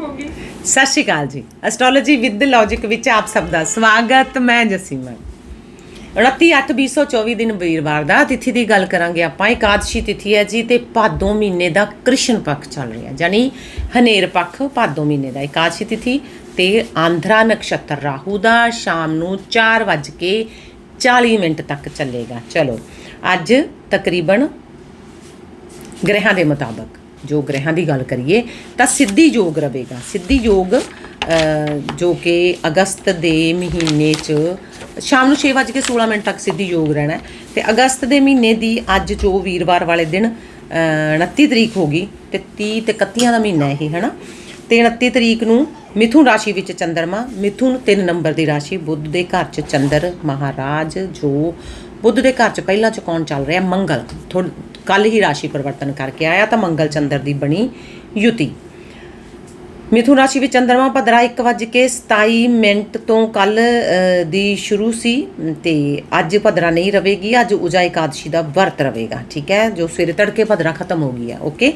ਹੋਗੀ। ਸਤਿ ਸ਼੍ਰੀ ਅਕਾਲ ਜੀ। ਐਸਟ੍ਰੋਲੋਜੀ ਵਿਦ ਲੌਜੀਕ ਵਿੱਚ ਆਪ ਸਭ ਦਾ ਸਵਾਗਤ। ਮੈਂ ਜਸੀਮਾ 29/8/2024 ਦਿਨ ਵੀਰਵਾਰ ਦਾ ਤਿਥੀ ਦੀ ਗੱਲ ਕਰਾਂਗੇ ਆਪਾਂ। ਇਕਾਦਸ਼ੀ ਤਿਥੀ ਹੈ ਜੀ ਤੇ ਭਾਦੋਂ ਮਹੀਨੇ ਦਾ ਕ੍ਰਿਸ਼ਨ ਪੱਖ ਚੱਲ ਰਿਹਾ। ਯਾਨੀ ਹਨੇਰ ਪੱਖ ਭਾਦੋਂ ਮਹੀਨੇ ਦਾ ਇਕਾਦਸ਼ੀ ਤਿਥੀ ਤੇ ਆਂਧਰਾ ਨਕਸ਼ਤਰ ਰਾਹੂ ਦਾ ਸ਼ਾਮ ਨੂੰ 4:40 ਮਿੰਟ ਤੱਕ ਚੱਲੇਗਾ। ਚਲੋ, ਅੱਜ ਤਕਰੀਬਨ ਗ੍ਰਹਿਾਂ ਦੇ ਮੁਤਾਬਕ ਜੋ ਗ੍ਰਹਿਾਂ ਦੀ ਗੱਲ ਕਰੀਏ ਤਾਂ ਸਿੱਧੀ ਯੋਗ ਰਹੇਗਾ। ਸਿੱਧੀ ਯੋਗ ਜੋ ਕਿ ਅਗਸਤ ਦੇ ਮਹੀਨੇ 'ਚ ਸ਼ਾਮ ਨੂੰ 6:16 ਮਿੰਟ ਤੱਕ ਸਿੱਧੀ ਯੋਗ ਰਹਿਣਾ ਹੈ। ਤੇ ਅਗਸਤ ਦੇ ਮਹੀਨੇ ਦੀ ਅੱਜ ਜੋ ਵੀਰਵਾਰ ਵਾਲੇ ਦਿਨ ਅ, 29 ਤਰੀਕ ਹੋ ਗਈ ਤੇ 30 ਤੇ 31 ਦਾ ਮਹੀਨਾ ਇਹ ਹੈ ਨਾ ਤੇ 29 ਤਰੀਕ ਨੂੰ ਮਿਥੁਨ ਰਾਸ਼ੀ ਵਿੱਚ ਚੰਦਰਮਾ ਮਿਥੁਨ 3 ਨੰਬਰ ਦੀ ਰਾਸ਼ੀ ਬੁੱਧ ਦੇ ਘਰ 'ਚ ਚੰਦਰ ਮਹਾਰਾਜ ਜੋ ਬੁੱਧ ਦੇ ਘਰ 'ਚ ਪਹਿਲਾਂ 'ਚ ਚੱਲ ਰਿਹਾ? ਮੰਗਲ। ਕੱਲ ਹੀ ਰਾਸ਼ੀ ਪਰਿਵਰਤਨ ਕਰਕੇ ਆਇਆ ਤਾਂ ਮੰਗਲ ਚੰਦਰ ਦੀ ਬਣੀ ਯੁਤੀ। ਮਿਥੁਨ ਰਾਸ਼ੀ ਵਿੱਚ ਚੰਦਰਮਾ ਭਦਰਾ 1:27 ਮਿੰਟ ਤੋਂ ਕੱਲ ਦੀ ਸ਼ੁਰੂ ਸੀ ਤੇ ਅੱਜ ਭਦਰਾ ਨਹੀਂ ਰਵੇਗੀ ਅੱਜ ਉਜਾ ਇਕਾਦਸ਼ੀ ਦਾ ਵਰਤ ਰਵੇਗਾ ਠੀਕ ਹੈ? ਜੋ ਸਵੇਰੇ ਤੜਕੇ ਭਦਰਾ ਖਤਮ ਹੋ ਗਈ ਹੈ। ਓਕੇ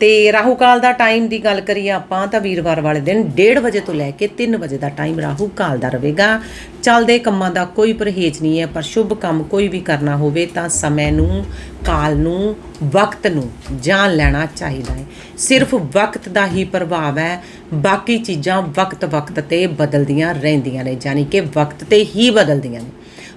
ਤੇ ਰਾਹੂ ਕਾਲ ਦਾ ਟਾਈਮ ਦੀ ਗੱਲ ਕਰੀਏ ਆਪਾਂ ਤਾਂ ਵੀਰਵਾਰ ਵਾਲੇ ਦਿਨ 1:30 ਵਜੇ ਤੋਂ ਲੈ ਕੇ 3 ਵਜੇ ਦਾ ਟਾਈਮ ਰਾਹੂ ਕਾਲ ਦਾ ਰਹੇਗਾ। ਚੱਲਦੇ ਕੰਮਾਂ ਦਾ ਕੋਈ ਪਰਹੇਜ਼ ਨਹੀਂ ਹੈ, ਪਰ ਸ਼ੁਭ ਕੰਮ ਕੋਈ ਵੀ ਕਰਨਾ ਹੋਵੇ ਤਾਂ ਸਮੇਂ ਨੂੰ, ਕਾਲ ਨੂੰ, ਵਕਤ ਨੂੰ ਜਾਣ ਲੈਣਾ ਚਾਹੀਦਾ ਹੈ। ਸਿਰਫ ਵਕਤ ਦਾ ਹੀ ਪ੍ਰਭਾਵ ਹੈ। ਬਾਕੀ ਚੀਜ਼ਾਂ ਵਕਤ ਵਕਤ ਤੇ ਬਦਲਦੀਆਂ ਰਹਿੰਦੀਆਂ ਨੇ, ਯਾਨੀ ਕਿ ਵਕਤ ਤੇ ਹੀ ਬਦਲਦੀਆਂ ਨੇ।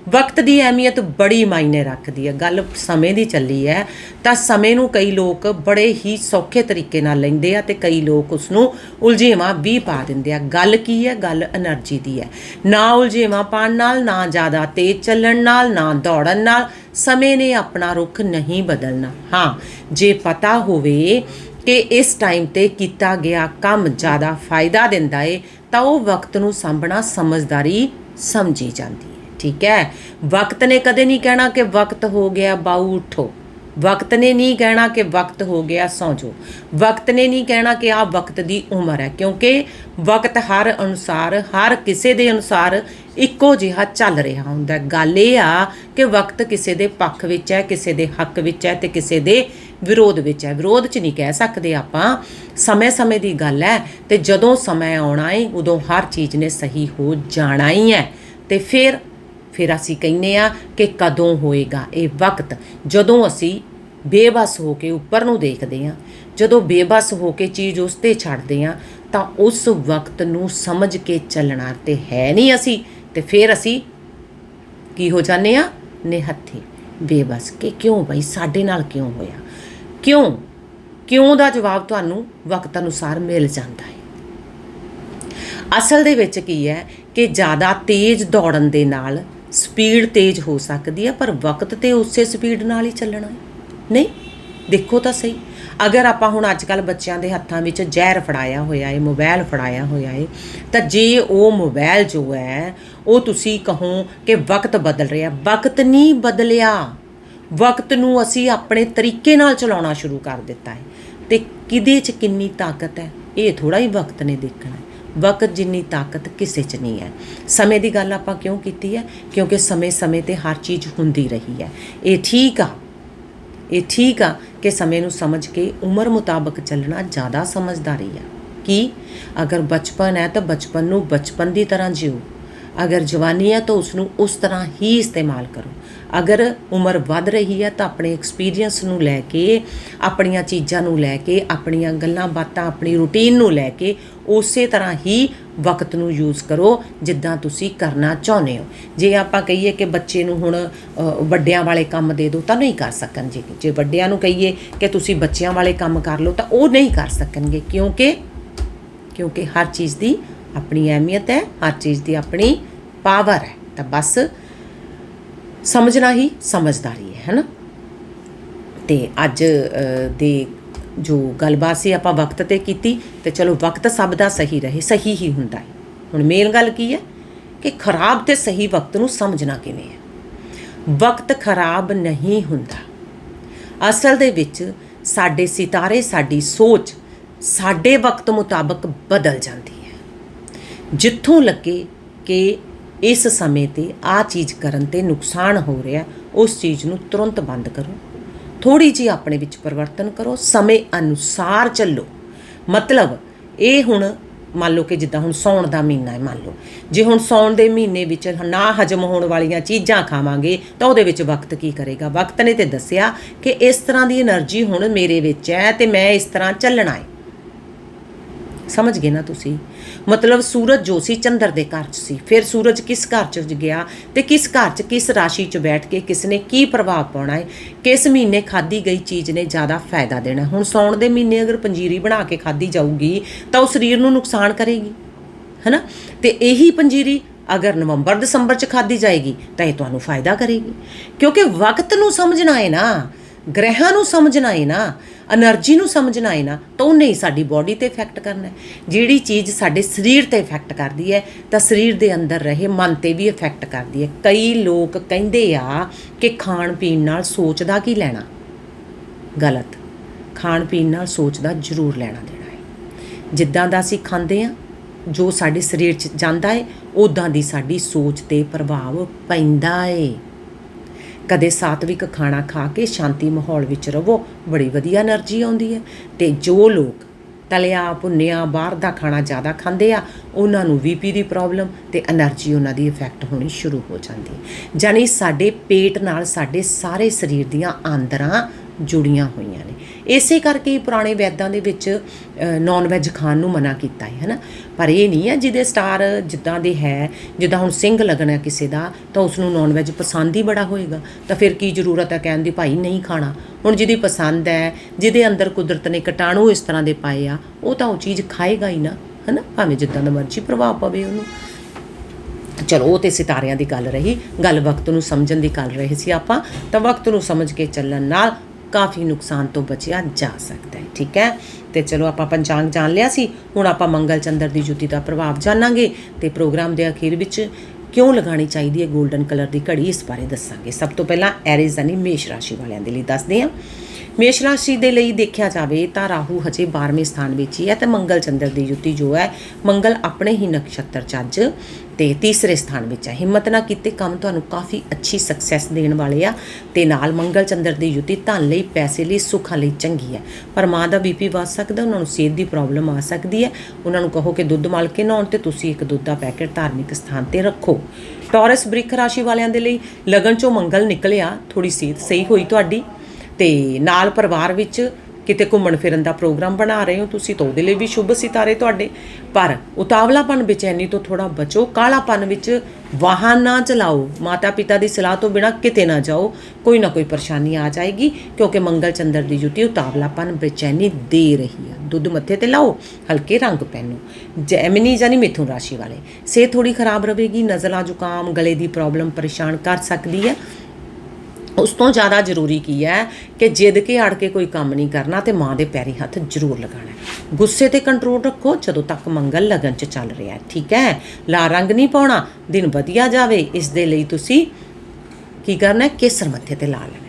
ਵਕਤ ਦੀ ਅਹਿਮੀਅਤ ਬੜੀ ਮਾਇਨੇ ਰੱਖਦੀ ਹੈ। ਗੱਲ ਸਮੇਂ ਦੀ ਚੱਲੀ ਹੈ ਤਾਂ ਸਮੇਂ ਨੂੰ ਕਈ ਲੋਕ ਬੜੇ ਹੀ ਸੌਖੇ ਤਰੀਕੇ ਨਾਲ ਲੈਂਦੇ ਆ ਤੇ ਕਈ ਲੋਕ ਉਸ ਨੂੰ ਉਲਝੇਵਾਂ ਵੀ ਪਾ ਦਿੰਦੇ ਆ। ਗੱਲ ਕੀ ਹੈ? ਗੱਲ એનર્ਜੀ ਦੀ ਹੈ। ਨਾ ਉਲਝੇਵਾਂ ਪਾਣ ਨਾਲ, ਨਾ ਜ਼ਿਆਦਾ ਤੇਜ਼ ਚੱਲਣ ਨਾਲ, ਨਾ ਦੌੜਨ ਨਾਲ ਸਮੇਂ ਨੇ ਆਪਣਾ ਰੁਖ ਨਹੀਂ ਬਦਲਣਾ। ਹਾਂ, ਜੇ ਪਤਾ ਹੋਵੇ ਕਿ ਇਸ ਟਾਈਮ ਤੇ ਕੀਤਾ ਗਿਆ ਕੰਮ ਜ਼ਿਆਦਾ ਫਾਇਦਾ ਦਿੰਦਾ ਏ ਤਾਂ ਉਹ ਵਕਤ ਨੂੰ ਸਾਂਭਣਾ ਸਮਝਦਾਰੀ ਸਮਝੀ ਜਾਂਦੀ ਠੀਕ ਹੈ। ਵਕਤ ਨੇ ਕਦੇ ਨਹੀਂ ਕਹਿਣਾ ਕਿ ਵਕਤ ਹੋ ਗਿਆ, ਬਾਊ ਉਠੋ। ਵਕਤ ਨੇ ਨਹੀਂ ਕਹਿਣਾ ਕਿ ਵਕਤ ਹੋ ਗਿਆ, ਸੌਂ ਜਾਓ। ਵਕਤ ਨੇ ਨਹੀਂ ਕਹਿਣਾ ਕਿ ਆ ਵਕਤ ਦੀ ਉਮਰ ਹੈ, ਕਿਉਂਕਿ ਵਕਤ ਹਰ ਅਨੁਸਾਰ, ਹਰ ਕਿਸੇ ਦੇ ਅਨੁਸਾਰ ਇੱਕੋ ਜਿਹਾ ਚੱਲ ਰਿਹਾ ਹੁੰਦਾ ਗੱਲ ਇਹ ਆ ਕਿ ਵਕਤ ਕਿਸੇ ਦੇ ਪੱਖ ਵਿੱਚ ਹੈ, ਕਿਸੇ ਦੇ ਹੱਕ ਵਿੱਚ ਹੈ ਤੇ ਕਿਸੇ ਦੇ ਵਿਰੋਧ ਵਿੱਚ ਹੈ। ਵਿਰੋਧ 'ਚ ਨਹੀਂ ਕਹਿ ਸਕਦੇ ਆਪਾਂ। ਸਮੇਂ-ਸਮੇਂ ਦੀ ਗੱਲ ਹੈ ਤੇ ਜਦੋਂ ਸਮਾਂ ਆਉਣਾ ਹੈ ਉਦੋਂ ਹਰ ਚੀਜ਼ ਨੇ ਸਹੀ ਹੋ ਜਾਣਾ ਹੀ ਹੈ। ਤੇ ਫਿਰ ਫਿਰ ਅਸੀਂ ਕਹਿੰਨੇ ਆ ਕਿ ਕਦੋਂ ਹੋਏਗਾ ਇਹ ਵਕਤ? ਜਦੋਂ ਅਸੀਂ ਬੇਬਸ ਹੋ ਕੇ ਉੱਪਰ ਨੂੰ ਦੇਖਦੇ ਆ ਜਦੋਂ ਬੇਬਸ ਹੋ ਕੇ ਚੀਜ਼ ਉਸ ਤੇ ਛੱਡਦੇ ਆ ਤਾਂ ਉਸ ਵਕਤ ਨੂੰ ਸਮਝ ਕੇ ਚੱਲਣਾ ਤੇ ਹੈ ਨਹੀਂ ਅਸੀਂ। ਤੇ ਫਿਰ ਅਸੀਂ ਕੀ ਹੋ ਜਾਂਦੇ ਆ ਨਿਹੱਥੇ। ਬੇਬਸ, ਕਿ ਕਿਉਂ ਬਈ? ਸਾਡੇ ਨਾਲ ਕਿਉਂ ਹੋਇਆ? ਕਿਉਂ? ਕਿਉਂ ਦਾ ਜਵਾਬ ਤੁਹਾਨੂੰ ਵਕਤ ਅਨੁਸਾਰ ਮਿਲ ਜਾਂਦਾ ਹੈ? ਅਸਲ ਦੇ ਵਿੱਚ ਕੀ ਹੈ ਕਿ ਜ਼ਿਆਦਾ ਤੇਜ਼ ਦੌੜਨ ਦੇ ਨਾਲ ਸਪੀਡ ਤੇਜ਼ ਹੋ ਸਕਦੀ ਹੈ, ਪਰ ਵਕਤ ਤੇ ਉਸੇ ਸਪੀਡ ਨਾਲ ਹੀ ਚੱਲਣਾ। ਨਹੀਂ, ਦੇਖੋ ਤਾਂ ਸਹੀ। ਅਗਰ ਆਪਾਂ ਹੁਣ ਅੱਜ ਕੱਲ ਬੱਚਿਆਂ ਦੇ ਹੱਥਾਂ ਵਿੱਚ ਜ਼ਹਿਰ ਫੜਾਇਆ ਹੋਇਆ ਏ ਮੋਬਾਈਲ ਫੜਾਇਆ ਹੋਇਆ ਹੈ ਤਾਂ ਜੇ ਉਹ ਮੋਬਾਈਲ ਜੋ ਹੈ, ਉਹ ਤੁਸੀਂ ਕਹੋ ਕਿ ਵਕਤ ਬਦਲ ਰਿਹਾ। ਵਕਤ ਨਹੀਂ ਬਦਲਿਆ। ਵਕਤ ਨੂੰ ਅਸੀਂ ਆਪਣੇ ਤਰੀਕੇ ਨਾਲ ਚਲਾਉਣਾ ਸ਼ੁਰੂ ਕਰ ਦਿੱਤਾ ਹੈ ਤੇ ਕਿਹਦੇ 'ਚ ਕਿੰਨੀ ਤਾਕਤ ਹੈ? ਇਹ ਥੋੜਾ ਹੀ ਵਕਤ ਨੇ ਦੇਖਣਾ। ਵਕਤ ਜਿੰਨੀ ਤਾਕਤ ਕਿਸੇ 'ਚ ਨਹੀਂ ਹੈ। ਸਮੇਂ ਦੀ ਗੱਲ ਆਪਾਂ ਕਿਉਂ ਕੀਤੀ ਹੈ? ਕਿਉਂਕਿ ਸਮੇਂ-ਸਮੇਂ ਤੇ ਹਰ ਚੀਜ਼ ਹੁੰਦੀ ਰਹੀ ਹੈ। ਇਹ ਠੀਕ ਆ। ਇਹ ਠੀਕ ਆ ਕਿ ਸਮੇਂ ਨੂੰ ਸਮਝ ਕੇ ਉਮਰ ਮੁਤਾਬਕ ਚੱਲਣਾ ਜ਼ਿਆਦਾ ਸਮਝਦਾਰੀ ਆ। ਕੀ? ਅਗਰ ਬਚਪਨ ਹੈ ਤਾਂ ਬਚਪਨ ਨੂੰ ਬਚਪਨ ਦੀ ਤਰ੍ਹਾਂ ਜਿਓ। ਅਗਰ ਜਵਾਨੀ ਹੈ ਤਾਂ ਉਸ ਨੂੰ ਉਸ ਤਰ੍ਹਾਂ ਹੀ ਇਸਤੇਮਾਲ ਕਰੋ। ਅਗਰ ਉਮਰ ਵੱਧ ਰਹੀ ਹੈ ਤਾਂ ਆਪਣੇ ਐਕਸਪੀਰੀਅੰਸ ਨੂੰ ਲੈ ਕੇ, ਆਪਣੀਆਂ ਚੀਜ਼ਾਂ ਨੂੰ ਲੈ ਕੇ, ਆਪਣੀਆਂ ਗੱਲਾਂ ਬਾਤਾਂ, ਆਪਣੀ ਰੁਟੀਨ ਨੂੰ ਲੈ ਕੇ ਉਸੇ ਤਰ੍ਹਾਂ ਹੀ ਵਕਤ ਨੂੰ ਯੂਜ਼ ਕਰੋ ਜਿੱਦਾਂ ਤੁਸੀਂ ਕਰਨਾ ਚਾਹੁੰਦੇ ਹੋ। ਜੇ ਆਪਾਂ ਕਹੀਏ ਕਿ ਬੱਚੇ ਨੂੰ ਹੁਣ ਵੱਡਿਆਂ ਵਾਲੇ ਕੰਮ ਦੇ ਦਿਓ ਤਾਂ ਨਹੀਂ ਕਰ ਸਕਣਗੇ ਜੇ ਵੱਡਿਆਂ ਨੂੰ ਕਹੀਏ ਕਿ ਤੁਸੀਂ ਬੱਚਿਆਂ ਵਾਲੇ ਕੰਮ ਕਰ ਲਓ ਤਾਂ ਉਹ ਨਹੀਂ ਕਰ ਸਕਣਗੇ ਕਿਉਂਕਿ ਕਿਉਂਕਿ ਹਰ ਚੀਜ਼ ਦੀ ਆਪਣੀ ਅਹਿਮੀਅਤ ਹੈ, ਹਰ ਚੀਜ਼ ਦੀ ਆਪਣੀ ਪਾਵਰ ਹੈ, ਤਾਂ ਬਸ ਸਮਝਣਾ ਹੀ ਸਮਝਦਾਰੀ ਹੈ, ਹੈਨਾ? ਤੇ ਅੱਜ ਦੇ ਜੋ ਗੱਲਬਾਤ ਸੀ ਆਪਾਂ ਵਕਤ ਤੇ ਕੀਤੀ, ਤੇ ਚਲੋ ਵਕਤ ਸਭ ਦਾ ਸਹੀ ਰਹੇ, ਸਹੀ ਹੀ ਹੁੰਦਾ ਹੈ। ਹੁਣ ਮੇਨ ਗੱਲ ਕੀ ਹੈ? ਕਿ ਖਰਾਬ ਤੇ ਸਹੀ ਵਕਤ ਨੂੰ ਸਮਝਣਾ ਕਿਵੇਂ ਹੈ? ਵਕਤ ਖਰਾਬ ਨਹੀਂ ਹੁੰਦਾ। ਅਸਲ ਦੇ ਵਿੱਚ ਸਾਡੇ ਸਿਤਾਰੇ, ਸਾਡੀ ਸੋਚ, ਸਾਡੇ ਵਕਤ ਮੁਤਾਬਕ ਬਦਲ ਜਾਂਦੀ ਹੈ। ਜਿੱਥੋਂ ਲੱਗੇ ਕਿ ਇਸ ਸਮੇਂ ਤੇ ਆ ਚੀਜ਼ ਕਰਨ ਤੇ ਨੁਕਸਾਨ ਹੋ ਰਿਹਾ, ਉਸ ਚੀਜ਼ ਨੂੰ ਤੁਰੰਤ ਬੰਦ ਕਰੋ। ਥੋੜੀ ਜੀ ਆਪਣੇ ਵਿੱਚ ਪਰਿਵਰਤਨ ਕਰੋ, ਸਮੇਂ ਅਨੁਸਾਰ ਚੱਲੋ। ਮਤਲਬ ਇਹ ਹੁਣ ਮੰਨ ਲਓ ਕਿ ਜਿੱਦਾਂ ਹੁਣ ਸੌਣ ਦਾ ਮਹੀਨਾ ਹੈ, ਮੰਨ ਲਓ। ਜੇ ਹੁਣ ਸੌਣ ਦੇ ਮਹੀਨੇ ਵਿੱਚ ਨਾ ਹਜਮ ਹੋਣ ਵਾਲੀਆਂ ਚੀਜ਼ਾਂ ਖਾਵਾਂਗੇ, ਤਾਂ ਉਹਦੇ ਵਿੱਚ ਵਕਤ ਕੀ ਕਰੇਗਾ? ਵਕਤ ਨੇ ਤੇ ਦੱਸਿਆ ਕਿ ਇਸ ਤਰ੍ਹਾਂ ਦੀ એનર્ਜੀ ਹੁਣ ਮੇਰੇ ਵਿੱਚ ਹੈ ਤੇ ਮੈਂ ਇਸ ਤਰ੍ਹਾਂ ਚੱਲਣਾ ਹੈ। ਸਮਝ ਗਏ ਨਾ ਤੁਸੀਂ? ਮਤਲਬ ਸੂਰਜ ਜੋ ਸੀ ਚੰਦਰ ਦੇ ਘਰ 'ਚ ਸੀ। ਫਿਰ ਸੂਰਜ ਕਿਸ ਘਰ 'ਚ ਗਿਆ ਤੇ ਕਿਸ ਘਰ 'ਚ ਕਿਸ ਰਾਸ਼ੀ 'ਚ ਬੈਠ ਕੇ ਕਿਸ ਨੇ ਕੀ ਪ੍ਰਭਾਵ ਪਾਉਣਾ ਹੈ ਕਿਸ ਮਹੀਨੇ ਖਾਦੀ ਗਈ ਚੀਜ਼ ਨੇ ਜ਼ਿਆਦਾ ਫਾਇਦਾ ਦੇਣਾ? ਹੁਣ ਸੌਣ ਦੇ ਮਹੀਨੇ ਅਗਰ ਪੰਜੀਰੀ ਬਣਾ ਕੇ ਖਾਦੀ ਜਾਊਗੀ ਤਾਂ ਉਹ ਸਰੀਰ ਨੂੰ ਨੁਕਸਾਨ ਕਰੇਗੀ। ਹੈਨਾ? ਤੇ ਇਹੀ ਪੰਜੀਰੀ ਅਗਰ ਨਵੰਬਰ, ਦਸੰਬਰ 'ਚ ਖਾਦੀ ਜਾਏਗੀ ਤਾਂ ਇਹ ਤੁਹਾਨੂੰ ਫਾਇਦਾ ਕਰੇਗੀ। ਕਿਉਂਕਿ ਵਕਤ ਨੂੰ ਸਮਝਣਾ ਹੈ ਨਾ। ਗ੍ਰਹਿਾਂ ਨੂੰ ਸਮਝਣਾ ਹੈ ਨਾ। ਐਨਰਜੀ ਨੂੰ ਸਮਝਣਾ ਹੈ ਨਾ, ਤਾਂ ਉਹਨੇ ਹੀ ਸਾਡੀ ਬਾਡੀ ਤੇ ਇਫੈਕਟ ਕਰਨਾ ਹੈ। ਜਿਹੜੀ ਚੀਜ਼ ਸਾਡੇ ਸਰੀਰ ਤੇ ਇਫੈਕਟ ਕਰਦੀ ਹੈ, ਤਾਂ ਸਰੀਰ ਦੇ ਅੰਦਰ ਰਹੇ ਮਨ ਤੇ ਵੀ ਇਫੈਕਟ ਕਰਦੀ ਹੈ। ਕਈ ਲੋਕ ਕਹਿੰਦੇ ਆ ਕਿ ਖਾਣ ਪੀਣ ਨਾਲ ਸੋਚ ਦਾ ਕੀ ਲੈਣਾ? ਗਲਤ। ਖਾਣ ਪੀਣ ਨਾਲ ਸੋਚ ਦਾ ਜ਼ਰੂਰ ਲੈਣਾ ਦੇਣਾ ਹੈ। ਜਿੱਦਾਂ ਦਾ ਅਸੀਂ ਖਾਂਦੇ ਆ ਜੋ ਸਾਡੇ ਸਰੀਰ 'ਚ ਜਾਂਦਾ ਹੈ ਉਦਾਂ ਦੀ ਸਾਡੀ ਸੋਚ ਤੇ ਪ੍ਰਭਾਵ ਪੈਂਦਾ ਹੈ। ਕਦੇ ਸਾਤਵਿਕ ਖਾਣਾ ਖਾ ਕੇ ਸ਼ਾਂਤੀ ਮਾਹੌਲ ਵਿੱਚ ਰਹੋ ਬੜੀ ਵਧੀਆ એનર્ਜੀ ਆਉਂਦੀ ਹੈ। ਤੇ ਜੋ ਲੋਕ ਤਲਿਆ ਭੁੰਨਿਆ ਬਾਹਰ ਦਾ ਖਾਣਾ ਜ਼ਿਆਦਾ ਖਾਂਦੇ ਆ, ਉਹਨਾਂ ਨੂੰ ਵੀਪੀ ਦੀ ਪ੍ਰੋਬਲਮ ਤੇ એનર્ਜੀ ਉਹਨਾਂ ਦੀ ਇਫੈਕਟ ਹੋਣੀ ਸ਼ੁਰੂ ਹੋ ਜਾਂਦੀ ਜਾਨੀ ਸਾਡੇ ਪੇਟ ਨਾਲ ਸਾਡੇ ਸਾਰੇ ਸਰੀਰ ਦੀਆਂ ਆਂਦਰਾਂ ਜੁੜੀਆਂ ਹੋਈਆਂ ਇਸੇ ਕਰਕੇ ਪੁਰਾਣੇ ਵੈਦਾਂ ਦੇ ਵਿੱਚ ਨਾਨ ਵੈਜ ਖਾਣ ਨੂੰ ਮਨਾ ਕੀਤਾ ਹੈ, ਹਨਾ? ਪਰ ਇਹ ਨਹੀਂ ਹੈ, ਜਿਹਦੇ ਸਟਾਰ ਜਿੱਦਾਂ ਦੇ ਹੈ, ਜਿੱਦਾਂ ਹੁਣ ਸਿੰਘ ਲੱਗਣਾ ਕਿਸੇ ਦਾ, ਤਾਂ ਉਸ ਨੂੰ ਨਾਨ ਵੈਜ ਪਸੰਦ ਹੀ ਬੜਾ ਹੋਏਗਾ। ਤਾਂ ਫਿਰ ਕੀ ਜ਼ਰੂਰਤ ਹੈ ਕਹਿਣ ਦੀ, ਭਾਈ ਨਹੀਂ ਖਾਣਾ। ਹੁਣ ਜਿਹਦੀ ਪਸੰਦ ਹੈ, ਜਿਹਦੇ ਅੰਦਰ ਕੁਦਰਤ ਨੇ ਕੀਟਾਣੂ ਇਸ ਤਰ੍ਹਾਂ ਦੇ ਪਾਏ ਆ, ਉਹ ਤਾਂ ਉਹ ਚੀਜ਼ ਖਾਏਗਾ ਹੀ ਨਾ, ਹਨਾ? ਭਾਵੇਂ ਜਿੱਦਾਂ ਦਾ ਮਰਜ਼ੀ ਪ੍ਰਭਾਵ ਪਵੇ ਉਹਨੂੰ। ਚਲੋ, ਉਹ ਤੇ ਸਿਤਾਰਿਆਂ ਦੀ ਗੱਲ ਰਹੀ। ਗੱਲ ਵਕਤ ਨੂੰ ਸਮਝਣ ਦੀ ਗੱਲ ਰਹੀ ਸੀ ਆਪਾਂ, ਤਾਂ ਵਕਤ ਨੂੰ ਸਮਝ ਕੇ ਚੱਲਣ ਨਾਲ ਕਾਫੀ ਨੁਕਸਾਨ ਤੋਂ ਬਚਿਆ ਜਾ ਸਕਦਾ ਹੈ, ਠੀਕ ਹੈ? ਤੇ ਚਲੋ ਆਪਾਂ ਪੰਚਾਂਗ ਜਾਣ ਲਿਆ ਸੀ, ਹੁਣ ਆਪਾਂ ਮੰਗਲ ਚੰਦਰ ਦੀ ਜੁਤੀ ਦਾ ਪ੍ਰਭਾਵ ਜਾਣਾਂਗੇ ਤੇ ਪ੍ਰੋਗਰਾਮ ਦੇ ਅਖੀਰ ਵਿੱਚ ਕਿਉਂ ਲਗਾਣੀ ਚਾਹੀਦੀ ਹੈ 골ਡਨ ਕਲਰ ਦੀ ਘੜੀ ਇਸ ਬਾਰੇ ਦੱਸਾਂਗੇ। ਸਭ ਤੋਂ ਪਹਿਲਾਂ ਐਰੀਜ਼ ਯਾਨੀ ਮੇਸ਼ ਰਾਸ਼ੀ ਵਾਲਿਆਂ ਦੇ ਲਈ ਦੱਸਦੇ ਹਾਂ। ਮੇਸ਼ ਰਾਸ਼ੀ ਦੇ ਲਈ ਦੇਖਿਆ ਜਾਵੇ ਤਾਂ ਰਾਹੂ ਹਜੇ 12ਵੇਂ ਸਥਾਨ ਵਿੱਚ ਹੀ ਹੈ ਤੇ ਮੰਗਲ ਚੰਦਰ ਦੀ ਜੁਤੀ ਜੋ ਹੈ, ਮੰਗਲ ਆਪਣੇ ਹੀ ਨਕਸ਼ਤਰ ਚ ਅੱਜ ਤੇ ਤੀਸਰੇ ਸਥਾਨ ਵਿੱਚ ਹੈ। ਹਿੰਮਤ ਨਾ ਕੀਤੇ ਕੰਮ ਤੁਹਾਨੂੰ ਕਾਫੀ ਅੱਛੀ ਸਕਸੈਸ ਦੇਣ ਵਾਲੇ ਆ ਤੇ ਨਾਲ ਮੰਗਲ ਚੰਦਰ ਦੀ ਜੁਤੀ ਧਨ ਲਈ, ਪੈਸੇ ਲਈ, ਸੁੱਖਾਂ ਲਈ ਚੰਗੀ ਹੈ। ਪਰ ਮਾਂ ਦਾ ਬੀਪੀ ਵੱਧ ਸਕਦਾ, ਉਹਨਾਂ ਨੂੰ ਸਿਹਤ ਦੀ ਪ੍ਰੋਬਲਮ ਆ ਸਕਦੀ ਹੈ। ਉਹਨਾਂ ਨੂੰ ਕਹੋ ਕਿ ਦੁੱਧ ਮਲ ਕੇ ਨਹਾਉਣ ਤੇ ਤੁਸੀਂ ਇੱਕ ਦੁੱਧ ਦਾ ਪੈਕੇਟ ਧਾਰਮਿਕ ਸਥਾਨ ਤੇ ਰੱਖੋ। ਟੌਰਸ ਬ੍ਰਿਖ ਰਾਸ਼ੀ ਵਾਲਿਆਂ ਦੇ ਲਈ ਲਗਨ ਚੋਂ ਮੰਗਲ ਨਿਕਲਿਆ। ਥੋੜੀ ਸਿਹਤ ਸਹੀ ਹੋਈ ਤੁਹਾਡੀ? ਤੇ ਨਾਲ ਪਰਿਵਾਰ ਵਿੱਚ ਕਿਤੇ ਘੁੰਮਣ ਫਿਰਨ ਦਾ ਪ੍ਰੋਗਰਾਮ ਬਣਾ ਰਹੇ ਹੋ ਤੁਸੀਂ ਤਾਂ ਉਹਦੇ ਲਈ ਵੀ ਸ਼ੁਭ ਸਿਤਾਰੇ ਤੁਹਾਡੇ। ਪਰ ਉਤਾਵਲਾਪਨ ਬੇਚੈਨੀ ਤੋਂ ਥੋੜਾ ਬਚੋ, ਕਾਲਾਪਨ ਵਿੱਚ ਵਾਹਨ ਨਾ ਚਲਾਓ। ਮਾਤਾ ਪਿਤਾ ਦੀ ਸਲਾਹ ਤੋਂ ਬਿਨਾ ਕਿਤੇ ਨਾ ਜਾਓ। ਕੋਈ ਨਾ ਕੋਈ ਪਰੇਸ਼ਾਨੀ ਆ ਜਾਏਗੀ, ਕਿਉਂਕਿ ਮੰਗਲ ਚੰਦਰ ਦੀ ਜੁਤੀ ਉਤਾਵਲਾਪਨ ਬੇਚੈਨੀ ਦੇ ਰਹੀ ਹੈ ਦੁੱਧ ਮੱਥੇ ਤੇ ਲਾਓ, ਹਲਕੇ ਰੰਗ ਪਹਿਨੋ। ਜੈਮਨੀ ਜਾਨੀ ਮਿਥੁਨ ਰਾਸ਼ੀ ਵਾਲੇ। ਸਿਹਤ ਥੋੜੀ ਖਰਾਬ ਰਹੇਗੀ ਨਜ਼ਲਾ ਜ਼ੁਕਾਮ, ਗਲੇ ਦੀ ਪ੍ਰੋਬਲਮ ਪਰੇਸ਼ਾਨ ਕਰ ਸਕਦੀ ਹੈ। ਉਸ ਤੋਂ ਜ਼ਿਆਦਾ ਜ਼ਰੂਰੀ ਕੀ ਹੈ ਕਿ ਜਿੱਦ ਕੇ ਅੜ ਕੇ ਕੋਈ ਕੰਮ ਨਹੀਂ ਕਰਨਾ ਤੇ ਮਾਂ ਦੇ ਪੈਰੀ ਹੱਥ ਜ਼ਰੂਰ ਲਗਾਉਣਾ ਗੁੱਸੇ ਤੇ ਕੰਟਰੋਲ ਰੱਖੋ, ਜਦੋਂ ਤੱਕ ਮੰਗਲ ਲਗਨ ਚ ਚੱਲ ਰਿਹਾ ਹੈ, ਠੀਕ ਹੈ? ਲਾ ਰੰਗ ਨਹੀਂ ਪਾਉਣਾ, ਦਿਨ ਵਧੀਆ ਜਾਵੇ, ਇਸ ਦੇ ਲਈ ਤੁਸੀਂ ਕੀ ਕਰਨਾ ਹੈ? ਕੇਸਰ ਮੱਥੇ ਤੇ ਲਾ ਲੈਣਾ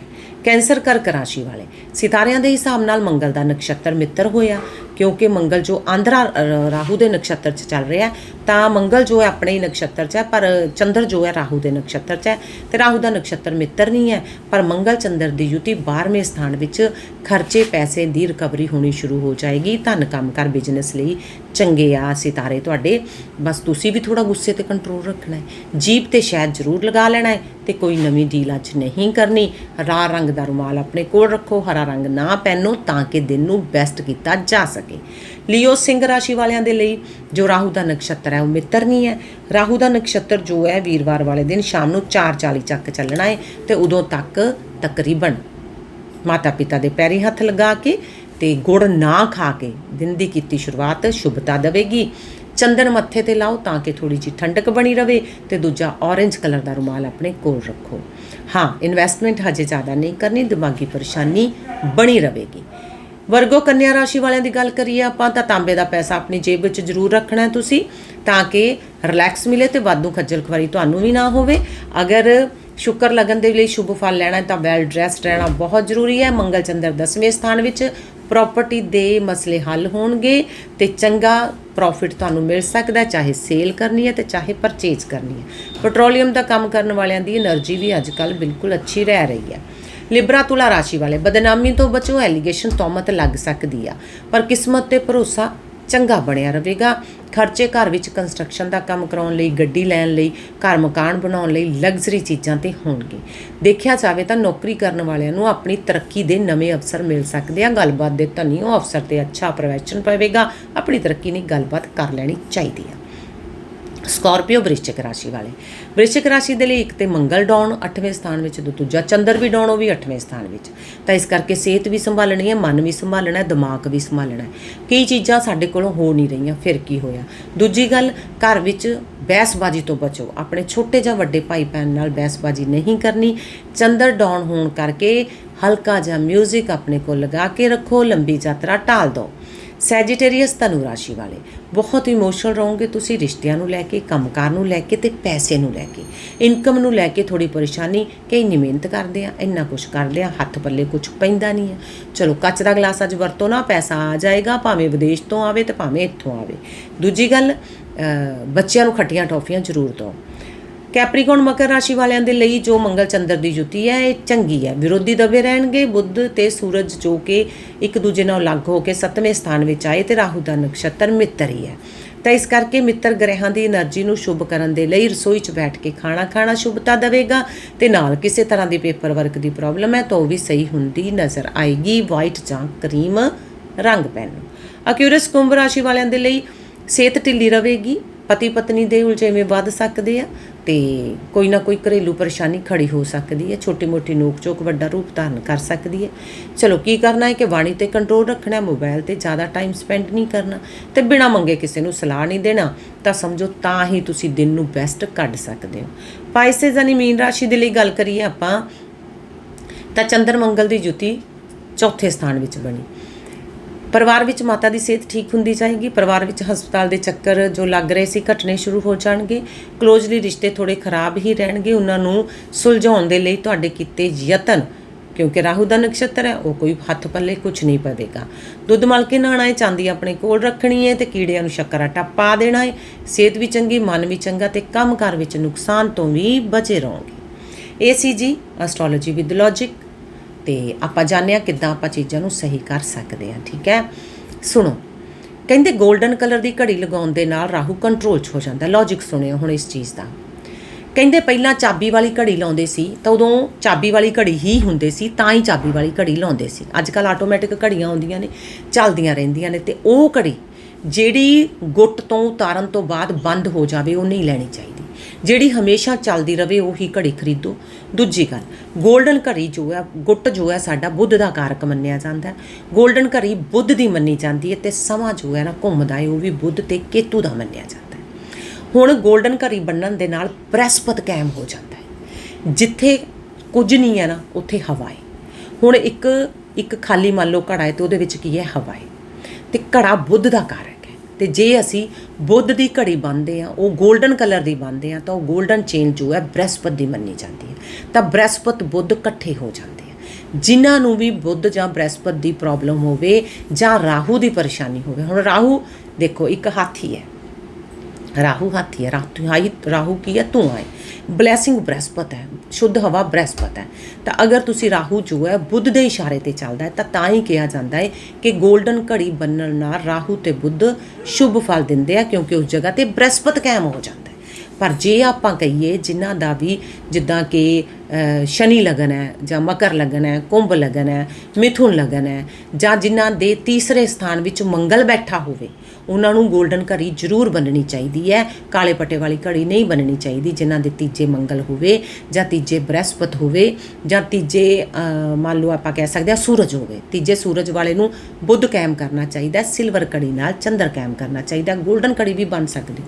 ਕੈਂਸਰ ਕਰਕ ਰਾਸ਼ੀ ਵਾਲੇ। ਸਿਤਾਰਿਆਂ ਦੇ ਹਿਸਾਬ ਨਾਲ ਮੰਗਲ ਦਾ ਨਕਸ਼ਤਰ ਮਿੱਤਰ ਹੋਇਆ। ਕਿਉਂਕਿ ਮੰਗਲ ਜੋ ਆਂਧਰਾ ਰਾਹੂ ਦੇ ਨਕਸ਼ਤਰ 'ਚ ਚੱਲ ਰਿਹਾ ਤਾਂ ਮੰਗਲ ਜੋ ਹੈ ਆਪਣੇ ਹੀ ਨਕਸ਼ਤਰ 'ਚ ਹੈ, ਪਰ ਚੰਦਰ ਜੋ ਹੈ ਰਾਹੂ ਦੇ ਨਕਸ਼ਤਰ 'ਚ ਹੈ, ਤੇ ਰਾਹੂ ਦਾ ਨਕਸ਼ਤਰ ਮਿੱਤਰ ਨਹੀਂ ਹੈ, ਪਰ ਮੰਗਲ ਚੰਦਰ ਦੀ ਯੁਤੀ 12ਵੇਂ ਸਥਾਨ ਵਿੱਚ ਖਰਚੇ ਪੈਸੇ ਦੀ ਰਿਕਵਰੀ ਹੋਣੀ ਸ਼ੁਰੂ ਹੋ ਜਾਏਗੀ। ਧਨ ਕੰਮਕਾਰ ਬਿਜ਼ਨਸ ਲਈ। ਚੰਗੇ ਆ ਸਿਤਾਰੇ ਤੁਹਾਡੇ। ਬਸ ਤੁਸੀਂ ਵੀ ਥੋੜਾ ਗੁੱਸੇ ਤੇ ਕੰਟਰੋਲ ਰੱਖਣਾ ਹੈ। ਜੀਪ ਤੇ ਸ਼ਾਇਦ ਜ਼ਰੂਰ ਲਗਾ ਲੈਣਾ ਹੈ ਤੇ ਕੋਈ ਨਵੀਂ ਡੀਲ ਅੱਜ ਨਹੀਂ ਕਰਨੀ। ਹਰਾ ਰੰਗ ਦਾ ਰੁਮਾਲ ਆਪਣੇ ਕੋਲ ਰੱਖੋ, ਹਰਾ ਰੰਗ ਨਾ ਪਹਿਨੋ ਤਾਂ ਕਿ ਦਿਨ ਨੂੰ ਬੈਸਟ ਕੀਤਾ ਜਾ ਸਕੇ। ਲਿਓ ਸਿੰਘ ਰਾਸ਼ੀ ਵਾਲਿਆਂ ਦੇ ਲਈ ਜੋ ਰਾਹੂ ਦਾ ਨਕਸ਼ਤਰ ਹੈ, ਉਹ ਮਿੱਤਰ ਨਹੀਂ ਹੈ। ਰਾਹੂ ਦਾ ਨਕਸ਼ਤਰ ਜੋ ਹੈ, ਵੀਰਵਾਰ ਵਾਲੇ ਦਿਨ ਸ਼ਾਮ ਨੂੰ 4:40 ਚੱਕ ਚੱਲਣਾ ਹੈ ਤੇ ਉਦੋਂ ਤੱਕ ਤਕਰੀਬਨ ਮਾਤਾ ਪਿਤਾ ਦੇ ਪੈਰੀ ਹੱਥ ਲਗਾ ਕੇ ਤੇ ਗੁੜ ਨਾ ਖਾ ਕੇ ਦਿਨ ਦੀ ਕੀਤੀ ਸ਼ੁਰੂਆਤ ਸ਼ੁਭਤਾ ਦੇਵੇਗੀ। ਚੰਦਨ ਮੱਥੇ ਤੇ ਲਾਓ ਤਾਂ ਕਿ ਥੋੜੀ ਜਿਹੀ ਠੰਡਕ ਬਣੀ ਰਵੇ ਤੇ ਦੂਜਾ ਔਰੇਂਜ ਕਲਰ ਦਾ ਰੁਮਾਲ ਆਪਣੇ ਕੋਲ ਰੱਖੋ। ਹਾਂ ਇਨਵੈਸਟਮੈਂਟ ਹਜੇ ਜ਼ਿਆਦਾ ਨਹੀਂ ਕਰਨੀ, ਦਿਮਾਗੀ ਪਰੇਸ਼ਾਨੀ ਬਣੀ ਰਹੇਗੀ ਵਰਗੋ ਕੰਨਿਆ ਰਾਸ਼ੀ ਵਾਲਿਆਂ ਦੀ ਗੱਲ ਕਰੀਏ ਆਪਾਂ, ਤਾਂ ਤਾਂਬੇ ਦਾ ਪੈਸਾ ਆਪਣੀ ਜੇਬ ਵਿੱਚ ਜ਼ਰੂਰ ਰੱਖਣਾ ਤੁਸੀਂ, ਤਾਂ ਕਿ ਰਿਲੈਕਸ ਮਿਲੇ ਤੇ ਵਾਧੂ ਖੱਜਲ ਖਵਾਰੀ ਤੁਹਾਨੂੰ ਵੀ ਨਾ ਹੋਵੇ। ਅਗਰ ਸ਼ੁਕਰ ਲਗਨ ਦੇ ਲਈ ਸ਼ੁਭ ਫਲ ਲੈਣਾ ਤਾਂ ਵੈਲ ਡਰੈਸਡ ਰਹਿਣਾ ਬਹੁਤ ਜ਼ਰੂਰੀ ਹੈ। ਮੰਗਲ ਚੰਦਰ 10ਵੇਂ ਸਥਾਨ ਵਿੱਚ ਪ੍ਰਾਪਰਟੀ ਦੇ ਮਸਲੇ ਹੱਲ ਹੋਣਗੇ ਤੇ ਚੰਗਾ ਪ੍ਰੋਫਿਟ ਤੁਹਾਨੂੰ ਮਿਲ ਸਕਦਾ ਚਾਹੇ ਸੇਲ ਕਰਨੀ ਹੈ ਤੇ ਚਾਹੇ ਪਰਚੇਜ਼ ਕਰਨੀ ਹੈ। ਪੈਟਰੋਲੀਅਮ ਦਾ ਕੰਮ ਕਰਨ ਵਾਲਿਆਂ ਦੀ એનર્ਜੀ ਵੀ ਅੱਜਕੱਲ ਬਿਲਕੁਲ ਅੱਛੀ ਰਹਿ ਰਹੀ ਹੈ। ਲਿਬਰਾ ਤੁਲਾ ਰਾਸ਼ੀ ਵਾਲੇ ਬਦਨਾਮੀ ਤੋਂ ਬਚੋ ਐਲੀਗੇਸ਼ਨ ਤੌਮਤ ਲੱਗ ਸਕਦੀ ਆ। ਪਰ ਕਿਸਮਤ ਤੇ ਭਰੋਸਾ ਚੰਗਾ ਬਣਿਆ ਰਹੇਗਾ। ਖਰਚੇ ਘਰ ਵਿੱਚ ਕੰਸਟਰਕਸ਼ਨ ਦਾ ਕੰਮ ਕਰਾਉਣ ਲਈ, ਗੱਡੀ ਲੈਣ ਲਈ, ਘਰ ਮਕਾਨ ਬਣਾਉਣ ਲਈ ਲਗਜ਼ਰੀ ਚੀਜ਼ਾਂ ਤੇ ਹੋਣਗੇ। ਦੇਖਿਆ ਜਾਵੇ ਤਾਂ ਨੌਕਰੀ ਕਰਨ ਵਾਲਿਆਂ ਨੂੰ ਆਪਣੀ ਤਰੱਕੀ ਦੇ ਨਵੇਂ ਅਵਸਰ ਮਿਲ ਸਕਦੇ ਆ। ਗੱਲਬਾਤ ਦੇ ਧਨੀ ਉਹ ਅਫਸਰ ਤੇ ਅੱਛਾ ਪ੍ਰੋਫੈਸ਼ਨ ਪਵੇਗਾ। ਆਪਣੀ ਤਰੱਕੀ ਲਈ ਗੱਲਬਾਤ ਕਰ ਲੈਣੀ ਚਾਹੀਦੀ ਆ। ਸਕਾਰਪੀਓ ਵ੍ਰਿਸ਼ਚਿਕ ਰਾਸ਼ੀ ਵਾਲੇ। ਵ੍ਰਿਸ਼ਚਿਕ ਰਾਸ਼ੀ ਦੇ ਲਈ ਇੱਕ ਤੇ ਮੰਗਲ ਡਾਊਨ 8ਵੇਂ ਸਥਾਨ ਵਿੱਚ ਤੇ ਦੂਜਾ ਚੰਦਰ ਵੀ ਡਾਊਨ ਉਹ ਵੀ 8ਵੇਂ ਸਥਾਨ ਵਿੱਚ। ਤਾਂ ਇਸ ਕਰਕੇ ਸਿਹਤ ਵੀ ਸੰਭਾਲਣੀ ਹੈ, ਮਨ ਵੀ ਸੰਭਾਲਣਾ ਹੈ, ਦਿਮਾਗ ਵੀ ਸੰਭਾਲਣਾ ਹੈ। ਕਈ ਚੀਜ਼ਾਂ ਸਾਡੇ ਕੋਲੋਂ ਹੋ ਨਹੀਂ ਰਹੀਆਂ, ਫਿਰ ਕੀ ਹੋਇਆ? ਦੂਜੀ ਗੱਲ, ਘਰ ਵਿੱਚ ਬਹਿਸਬਾਜ਼ੀ ਤੋਂ ਬਚੋ। ਆਪਣੇ ਛੋਟੇ ਜਾਂ ਵੱਡੇ ਭਾਈ ਭੈਣ ਨਾਲ ਬਹਿਸਬਾਜ਼ੀ ਨਹੀਂ ਕਰਨੀ। ਚੰਦਰ ਡਾਊਨ ਹੋਣ ਕਰਕੇ ਹਲਕਾ ਜਿਹਾ 뮤직 ਆਪਣੇ ਕੋਲ ਲਗਾ ਕੇ ਰੱਖੋ, ਲੰਬੀ ਯਾਤਰਾ ਟਾਲ ਦਿਓ। ਸੈਜੀਟੇਰੀਅਸ ਧਨੂ ਰਾਸ਼ੀ ਵਾਲੇ। ਬਹੁਤ ਇਮੋਸ਼ਨਲ ਰਹੋਗੇ ਤੁਸੀਂ ਰਿਸ਼ਤਿਆਂ ਨੂੰ ਲੈ ਕੇ, ਕੰਮਕਾਰ ਨੂੰ ਲੈ ਕੇ ਤੇ ਪੈਸੇ ਨੂੰ ਲੈ ਕੇ। ਇਨਕਮ ਨੂੰ ਲੈ ਕੇ ਥੋੜੀ ਪਰੇਸ਼ਾਨੀ ਕਈ ਇੰਨੀ ਮਿਹਨਤ ਕਰਦੇ ਆ, ਇੰਨਾ ਕੁਝ ਕਰਦੇ ਆ, ਹੱਥ ਪੱਲੇ ਕੁਝ ਪੈਂਦਾ ਨਹੀਂ ਆ। ਚਲੋ, ਕੱਚ ਦਾ ਗਲਾਸ ਅੱਜ ਵਰਤੋ ਨਾ ਪੈਸਾ ਆ ਜਾਏਗਾ, ਭਾਵੇਂ ਵਿਦੇਸ਼ ਤੋਂ ਆਵੇ ਤੇ ਭਾਵੇਂ ਇੱਥੋਂ ਆਵੇ। ਦੂਜੀ ਗੱਲ ਬੱਚਿਆਂ ਨੂੰ ਖੱਟੀਆਂ ਟੌਫੀਆਂ ਜ਼ਰੂਰ ਦਿਓ। ਕੈਪਰੀਕੋਨ ਮਕਰ ਰਾਸ਼ੀ ਵਾਲਿਆਂ ਦੇ ਲਈ ਜੋ ਮੰਗਲ ਚੰਦਰ ਦੀ ਜੁਤੀ ਹੈ, ਇਹ ਚੰਗੀ ਹੈ। ਵਿਰੋਧੀ ਦਬੇ ਰਹਿਣਗੇ, ਬੁੱਧ ਤੇ ਸੂਰਜ ਜੋ ਕਿ ਇੱਕ ਦੂਜੇ ਨਾਲ ਲੱਗ ਹੋ ਕੇ 7ਵੇਂ ਸਥਾਨ ਵਿੱਚ ਆਏ ਤੇ ਰਾਹੂ ਦਾ ਨਕਸ਼ਤਰ ਮਿੱਤਰ ਹੀ ਹੈ। ਤਾਂ ਇਸ ਕਰਕੇ ਮਿੱਤਰ ਗ੍ਰਹਿਾਂ ਦੀ એનર્ਜੀ ਨੂੰ ਸ਼ੁਭ ਕਰਨ ਦੇ ਲਈ ਰਸੋਈ 'ਚ ਬੈਠ ਕੇ ਖਾਣਾ ਖਾਣਾ ਸ਼ੁਭਤਾ ਦੇਵੇਗਾ ਤੇ ਨਾਲ ਕਿਸੇ ਤਰ੍ਹਾਂ ਦੀ ਪੇਪਰ ਵਰਕ ਦੀ ਪ੍ਰੋਬਲਮ ਹੈ ਤਾਂ ਉਹ ਵੀ ਸਹੀ ਹੁੰਦੀ ਨਜ਼ਰ ਆਏਗੀ। ਵਾਈਟ ਜਾਂ ਕਰੀਮ ਰੰਗ ਪੈਨ। ਅਕਿਊਰਸ ਕੁੰਭ ਰਾਸ਼ੀ ਵਾਲਿਆਂ ਦੇ ਲਈ ਸਿਹਤ ਢਿੱਲੀ ਰਹੇਗੀ। ਪਤੀ ਪਤਨੀ ਦੇ ਉਲਝੇਵੇਂ ਵੱਧ ਸਕਦੇ ਆ ਤੇ ਕੋਈ ਨਾ ਕੋਈ ਘਰੇਲੂ ਪਰੇਸ਼ਾਨੀ ਖੜੀ ਹੋ ਸਕਦੀ ਹੈ ਛੋਟੀ ਮੋਟੀ ਨੋਕ ਝੋਕ ਵੱਡਾ ਰੂਪ ਧਾਰਨ ਕਰ ਸਕਦੀ ਹੈ। ਚਲੋ, ਕੀ ਕਰਨਾ ਹੈ ਕਿ ਬਾਣੀ ਤੇ ਕੰਟਰੋਲ ਰੱਖਣਾ ਹੈ ਮੋਬਾਈਲ ਤੇ ਜ਼ਿਆਦਾ ਟਾਈਮ ਸਪੈਂਡ ਨਹੀਂ ਕਰਨਾ ਤੇ ਬਿਨਾਂ ਮੰਗੇ ਕਿਸੇ ਨੂੰ ਸਲਾਹ ਨਹੀਂ ਦੇਣਾ, ਤਾਂ ਸਮਝੋ ਤਾਂ ਹੀ ਤੁਸੀਂ ਦਿਨ ਨੂੰ ਬੈਸਟ ਕੱਢ ਸਕਦੇ ਹੋ। ਪਾਈਸੇਸ ਯਾਨੀ ਮੀਨ ਰਾਸ਼ੀ ਦੇ ਲਈ ਗੱਲ ਕਰੀਏ ਆਪਾਂ, ਤਾਂ ਚੰਦਰ ਮੰਗਲ ਦੀ ਜੁਤੀ ਚੌਥੇ ਸਥਾਨ ਵਿੱਚ ਬਣੀ। ਪਰਿਵਾਰ ਵਿੱਚ ਮਾਤਾ ਦੀ ਸਿਹਤ ਠੀਕ ਹੁੰਦੀ ਜਾਏਗੀ। ਪਰਿਵਾਰ ਵਿੱਚ ਹਸਪਤਾਲ ਦੇ ਚੱਕਰ ਜੋ ਲੱਗ ਰਹੇ ਸੀ, ਘਟਨੇ ਸ਼ੁਰੂ ਹੋ ਜਾਣਗੇ। ਕਲੋਜ਼ਲੀ ਰਿਸ਼ਤੇ ਥੋੜੇ ਖਰਾਬ ਹੀ ਰਹਿਣਗੇ। ਉਹਨਾਂ ਨੂੰ ਸੁਲਝਾਉਣ ਦੇ ਲਈ ਤੁਹਾਡੇ ਕੀਤੇ ਯਤਨ, ਕਿਉਂਕਿ ਰਾਹੂ ਦਾ ਨਕਸ਼ਤਰ ਹੈ, ਉਹ ਕੋਈ ਹੱਥ ਪੱਲੇ ਕੁਝ ਨਹੀਂ ਪਵੇਗਾ। ਦੁੱਧ ਮਲ ਕੇ ਨਹਾਣਾ ਹੈ, ਚਾਂਦੀ ਆਪਣੇ ਕੋਲ ਰੱਖਣੀ ਹੈ ਤੇ ਕੀੜਿਆਂ ਨੂੰ ਸ਼ੱਕਰ ਆਟਾ ਪਾ ਦੇਣਾ ਹੈ। ਸਿਹਤ ਵੀ ਚੰਗੀ, ਮਨ ਵੀ ਚੰਗਾ ਤੇ ਕੰਮਕਾਰ ਵਿੱਚ ਨੁਕਸਾਨ ਤੋਂ ਵੀ ਬਚੇ ਰਹੋਗੇ। ਇਹ ਸੀ ਜੀ ਐਸਟ੍ਰੋਲੋਜੀ ਵਿਦ ਲੌਜਿਕ ਤੇ ਆਪਾਂ ਜਾਣਦੇ ਹਾਂ ਕਿੱਦਾਂ ਆਪਾਂ ਚੀਜ਼ਾਂ ਨੂੰ ਸਹੀ ਕਰ ਸਕਦੇ ਹਾਂ, ਠੀਕ ਹੈ? ਸੁਣੋ, ਕਹਿੰਦੇ 골ਡਨ ਕਲਰ ਦੀ ਘੜੀ ਲਗਾਉਣ ਦੇ ਨਾਲ ਰਾਹੂ ਕੰਟਰੋਲ 'ਚ ਹੋ ਜਾਂਦਾ ਲੌਜਿਕ ਸੁਣਿਓ ਹੁਣ ਇਸ ਚੀਜ਼ ਦਾ। ਕਹਿੰਦੇ ਪਹਿਲਾਂ ਚਾਬੀ ਵਾਲੀ ਘੜੀ ਲਾਉਂਦੇ ਸੀ, ਤਾਂ ਉਦੋਂ ਚਾਬੀ ਵਾਲੀ ਘੜੀ ਹੀ ਹੁੰਦੇ ਸੀ, ਤਾਂ ਹੀ ਚਾਬੀ ਵਾਲੀ ਘੜੀ ਲਾਉਂਦੇ ਸੀ। ਅੱਜ ਕੱਲ ਆਟੋਮੈਟਿਕ ਘੜੀਆਂ ਆਉਂਦੀਆਂ ਨੇ, ਚੱਲਦੀਆਂ ਰਹਿੰਦੀਆਂ ਨੇ, ਤੇ ਉਹ ਘੜੀ ਜਿਹੜੀ ਗੁੱਟ ਤੋਂ ਉਤਾਰਨ ਤੋਂ ਬਾਅਦ ਬੰਦ ਹੋ ਜਾਵੇ, ਉਹ ਨਹੀਂ ਲੈਣੀ ਚਾਹੀਦੀ। ਜਿਹੜੀ ਹਮੇਸ਼ਾ ਚੱਲਦੀ ਰਵੇ, ਉਹੀ ਘੜੀ ਖਰੀਦੋ। ਦੂਜੀ ਗੱਲ 골ਡਨ ਘੜੀ ਜੋ ਹੈ, ਗੁੱਟ ਜੋ ਹੈ, ਸਾਡਾ ਬੁੱਧ ਦਾ ਕਾਰਕ ਮੰਨਿਆ ਜਾਂਦਾ ਹੈ। 골ਡਨ ਘੜੀ ਬੁੱਧ ਦੀ ਮੰਨੀ ਜਾਂਦੀ ਹੈ ਤੇ ਸਮਾਂ ਜੋ ਹੈ ਨਾ, ਘੁੰਮਦਾ ਹੈ, ਉਹ ਵੀ ਬੁੱਧ ਤੇ ਕੇਤੂ ਦਾ ਮੰਨਿਆ ਜਾਂਦਾ ਹੈ। ਹੁਣ 골ਡਨ ਘੜੀ ਬੰਨਣ ਦੇ ਨਾਲ ਬ੍ਰਹਿਸਪਤ ਕਾਇਮ ਹੋ ਜਾਂਦਾ ਹੈ। ਜਿੱਥੇ ਕੁਝ ਨਹੀਂ ਹੈ ਨਾ, ਉੱਥੇ ਹਵਾ ਹੈ। ਹੁਣ ਇੱਕ ਇੱਕ ਖਾਲੀ ਮੰਨ ਲਓ ਘੜਾ ਹੈ ਤੇ ਉਹਦੇ ਵਿੱਚ ਕੀ ਹੈ? ਹਵਾ ਹੈ। ਤੇ ਘੜਾ ਬੁੱਧ ਦਾ ਕਾਰਕ ਹੈ। ਤੇ ਜੇ ਅਸੀਂ ਬੁੱਧ ਦੀ ਘੜੀ ਬੰਨਦੇ ਆ ਉਹ 골ਡਨ ਕਲਰ ਦੀ ਬੰਨਦੇ ਆ ਤਾਂ ਉਹ 골ਡਨ ਚੇਨ ਜੋ ਹੈ ਬ੍ਰਹਿਸਪਤ ਦੀ ਮੰਨੀ ਜਾਂਦੀ ਹੈ। ਤਾਂ ਬ੍ਰਹਿਸਪਤ ਬੁੱਧ ਇਕੱਠੇ ਹੋ ਜਾਂਦੇ ਆ ਜਿਨ੍ਹਾਂ ਨੂੰ ਵੀ ਬੁੱਧ ਜਾਂ ਬ੍ਰਹਿਸਪਤ ਦੀ ਪ੍ਰੋਬਲਮ ਹੋਵੇ ਜਾਂ ਰਾਹੂ ਦੀ ਪਰੇਸ਼ਾਨੀ ਹੋਵੇ, ਹੁਣ ਰਾਹੂ ਦੇਖੋ ਇੱਕ ਹਾਥੀ ਹੈ। ਰਾਹੂ ਹਾਥੀ ਹੈ, ਰਾਹੂ ਹਾਈ, ਰਾਹੂ ਕੀ ਹੈ? ਧੂੰਆਂ ਹੈ। ਬਲੇਸਿੰਗ ਬ੍ਰਹਿਸਪਤ ਹੈ, ਸ਼ੁੱਧ ਹਵਾ ਬ੍ਰਹਿਸਪਤ ਹੈ। ਤਾਂ ਅਗਰ ਤੁਸੀਂ ਰਾਹੂ ਜੋ ਹੈ, ਬੁੱਧ ਦੇ ਇਸ਼ਾਰੇ ਤੇ ਚੱਲਦਾ ਹੈ, ਤਾਂ ਤਾਂ ਹੀ ਕਿਹਾ ਜਾਂਦਾ ਹੈ ਕਿ 골ਡਨ ਘੜੀ ਬੰਨਣ ਨਾਲ ਰਾਹੂ ਤੇ ਬੁੱਧ ਸ਼ੁਭ ਫਲ ਦਿੰਦੇ ਆ, ਕਿਉਂਕਿ ਉਸ ਜਗ੍ਹਾ ਤੇ ਬ੍ਰਹਿਸਪਤ ਕਾਇਮ ਹੋ ਜਾਂਦਾ ਹੈ। ਪਰ ਜੇ ਆਪਾਂ ਕਹੀਏ, ਜਿਨ੍ਹਾਂ ਦਾ ਵੀ ਜਿੱਦਾਂ ਕਿ ਸ਼ਨੀ ਲਗਨ ਹੈ, ਜਾਂ ਮਕਰ ਲਗਨ ਹੈ, ਕੁੰਭ ਲਗਨ ਹੈ, ਮਿਥੁਨ ਲਗਨ ਹੈ, ਜਾਂ ਜਿਨ੍ਹਾਂ ਦੇ ਤੀਸਰੇ ਸਥਾਨ ਵਿੱਚ ਮੰਗਲ ਬੈਠਾ ਹੋਵੇ ਉਹਨਾਂ ਨੂੰ 골ਡਨ ਘੜੀ ਜ਼ਰੂਰ ਬੰਨਣੀ ਚਾਹੀਦੀ ਹੈ। ਕਾਲੇ ਪੱਟੇ ਵਾਲੀ ਘੜੀ ਨਹੀਂ ਬੰਨਣੀ ਚਾਹੀਦੀ, ਜਿਨ੍ਹਾਂ ਦੇ ਤੀਜੇ ਮੰਗਲ ਹੋਵੇ ਜਾਂ ਤੀਜੇ ਬ੍ਰਹਿਸਪਤ ਹੋਵੇ ਜਾਂ ਤੀਜੇ ਮੰਨ ਲਓ ਆਪਾਂ ਕਹਿ ਸਕਦੇ ਹਾਂ ਸੂਰਜ ਹੋਵੇ। ਤੀਜੇ ਸੂਰਜ ਵਾਲੇ ਨੂੰ ਬੁੱਧ ਕਾਇਮ ਕਰਨਾ ਚਾਹੀਦਾ, ਸਿਲਵਰ ਘੜੀ ਨਾਲ ਚੰਦਰ ਕਾਇਮ ਕਰਨਾ ਚਾਹੀਦਾ 골ਡਨ ਘੜੀ ਵੀ ਬਣ ਸਕਦੀ।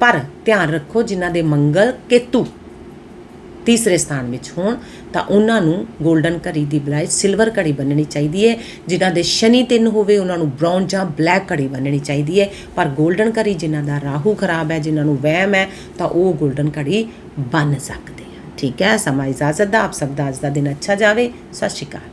ਪਰ ਧਿਆਨ ਰੱਖੋ ਜਿਨ੍ਹਾਂ ਦੇ ਮੰਗਲ ਕੇਤੂ ਤੀਸਰੇ ਸਥਾਨ ਵਿੱਚ ਹੋਣ, ਤਾਂ ਉਹਨਾਂ ਨੂੰ 골ਡਨ ਘੜੀ ਦੀ ਬਜਾਏ ਸਿਲਵਰ ਘੜੀ ਬੰਨਣੀ ਚਾਹੀਦੀ ਹੈ, ਜਿਨ੍ਹਾਂ ਦੇ ਸ਼ਨੀ ਤਿੰਨ ਹੋਵੇ, ਉਹਨਾਂ ਨੂੰ ਬ੍ਰਾਊਨ ਜਾਂ ਬਲੈਕ ਘੜੀ ਬੰਨਣੀ ਚਾਹੀਦੀ ਹੈ। ਪਰ 골ਡਨ ਘੜੀ ਜਿਨ੍ਹਾਂ ਦਾ ਰਾਹੂ ਖਰਾਬ ਹੈ, ਜਿਨ੍ਹਾਂ ਨੂੰ ਵਹਿਮ ਹੈ, ਤਾਂ ਉਹ 골ਡਨ ਘੜੀ ਬੰਨ ਸਕਦੇ ਆ ਠੀਕ ਹੈ, ਸਮਾਂ ਇਜਾਜ਼ਤ ਦਾ, ਆਪ ਸਭ ਦਾ ਅੱਜ ਦਾ ਦਿਨ ਅੱਛਾ ਜਾਵੇ। ਸਤਿ ਸ਼੍ਰੀ ਅਕਾਲ।